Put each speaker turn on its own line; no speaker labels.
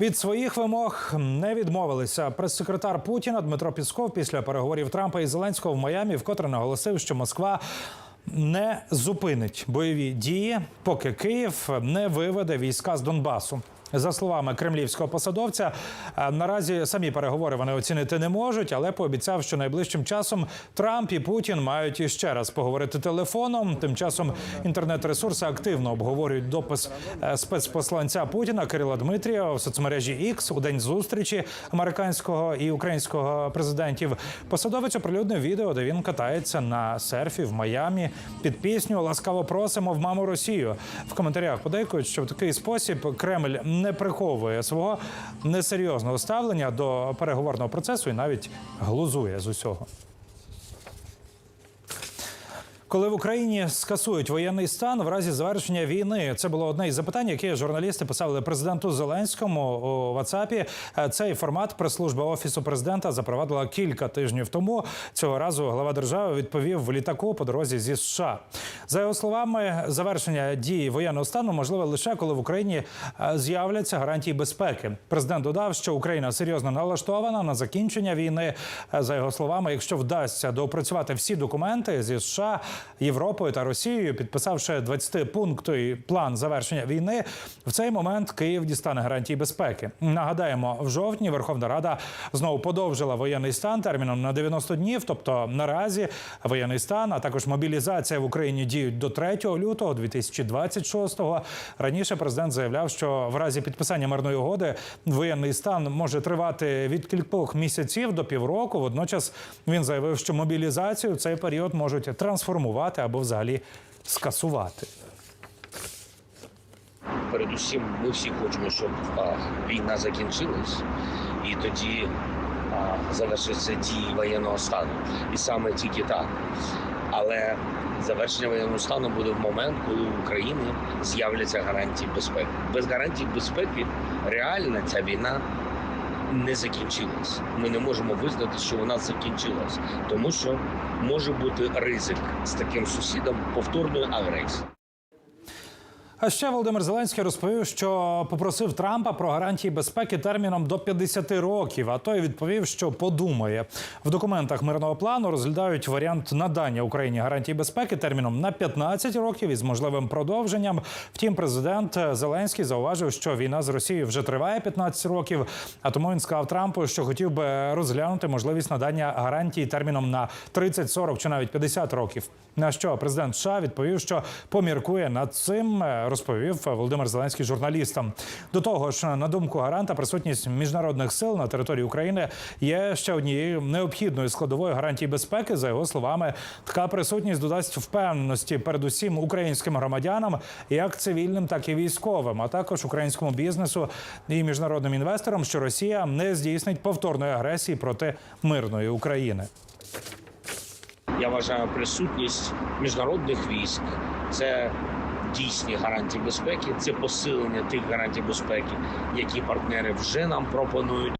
Від своїх вимог не відмовилися. Прес-секретар Путіна Дмитро Пісков після переговорів Трампа і Зеленського в Майамі вкотре наголосив, що Москва. Не зупинить бойові дії, поки Київ не виведе війська з Донбасу. За словами кремлівського посадовця, е, наразі самі переговори вони оцінити не можуть, але пообіцяв, що найближчим часом Трамп і Путін мають іще раз поговорити телефоном. Тим часом інтернет-ресурси активно обговорюють допис е, спецпосланця Путіна Кирила Дмитрія в соцмережі X у день зустрічі американського і українського президентів. Посадовець оприлюднив відео, де він катається на серфі в Майамі під пісню Ласкаво просимо в маму Росію. В коментарях подейкують, що в такий спосіб Кремль не приховує свого несерйозного ставлення до переговорного процесу і навіть глузує з усього. Коли в Україні скасують воєнний стан в разі завершення війни, це було одне із запитань, які журналісти писали президенту Зеленському у Ватсапі. Е, Цей формат прес-служба офісу президента запровадила кілька тижнів тому. Цього разу глава держави відповів в літаку по дорозі зі США. За його словами, завершення дії воєнного стану можливе лише коли в Україні е, з'являться гарантії безпеки. Президент додав, що Україна серйозно налаштована на закінчення війни. Е, За його словами, якщо вдасться доопрацювати всі документи зі США, Європою та Росією, підписавши 20-пунктовий план завершення війни, в цей момент Київ дістане гарантії безпеки. Нагадаємо, в жовтні Верховна Рада знову подовжила воєнний стан терміном на 90 днів. Тобто наразі воєнний стан, а також мобілізація в Україні діють до 3 лютого 2026-го. Раніше президент заявляв, що в разі підписання мирної угоди воєнний стан може тривати від кількох місяців до півроку. Водночас він заявив, що мобілізацію в цей період можуть трансформувати або взагалі скасувати.
Передусім, ми всі хочемо, щоб а, війна закінчилась, і тоді а, завершиться дії воєнного стану. І саме тільки так. Але завершення воєнного стану буде в момент, коли в Україні з'являться гарантії безпеки. Без гарантій безпеки реально ця війна не закінчилась. Ми не можемо визнати, що вона закінчилась, тому що може бути ризик з таким сусідом повторної агресії.
А ще Володимир Зеленський розповів, що попросив Трампа про гарантії безпеки терміном до 50 років. А той відповів, що подумає. В документах мирного плану розглядають варіант надання Україні гарантій безпеки терміном на 15 років із можливим продовженням. Втім, президент Зеленський зауважив, що війна з Росією вже триває 15 років. А тому він сказав Трампу, що хотів би розглянути можливість надання гарантій терміном на 30, 40 чи навіть 50 років. На що президент США відповів, що поміркує над цим, розповів Володимир Зеленський журналістам. До того ж, на думку гаранта, присутність міжнародних сил на території України є ще однією необхідною складовою гарантії безпеки. За його словами, така присутність додасть впевненості передусім українським громадянам, як цивільним, так і військовим, а також українському бізнесу і міжнародним інвесторам, що Росія не здійснить повторної агресії проти мирної України.
Я вважаю присутність міжнародних військ це дійсні гарантії безпеки, це посилення тих гарантій безпеки, які партнери вже нам пропонують.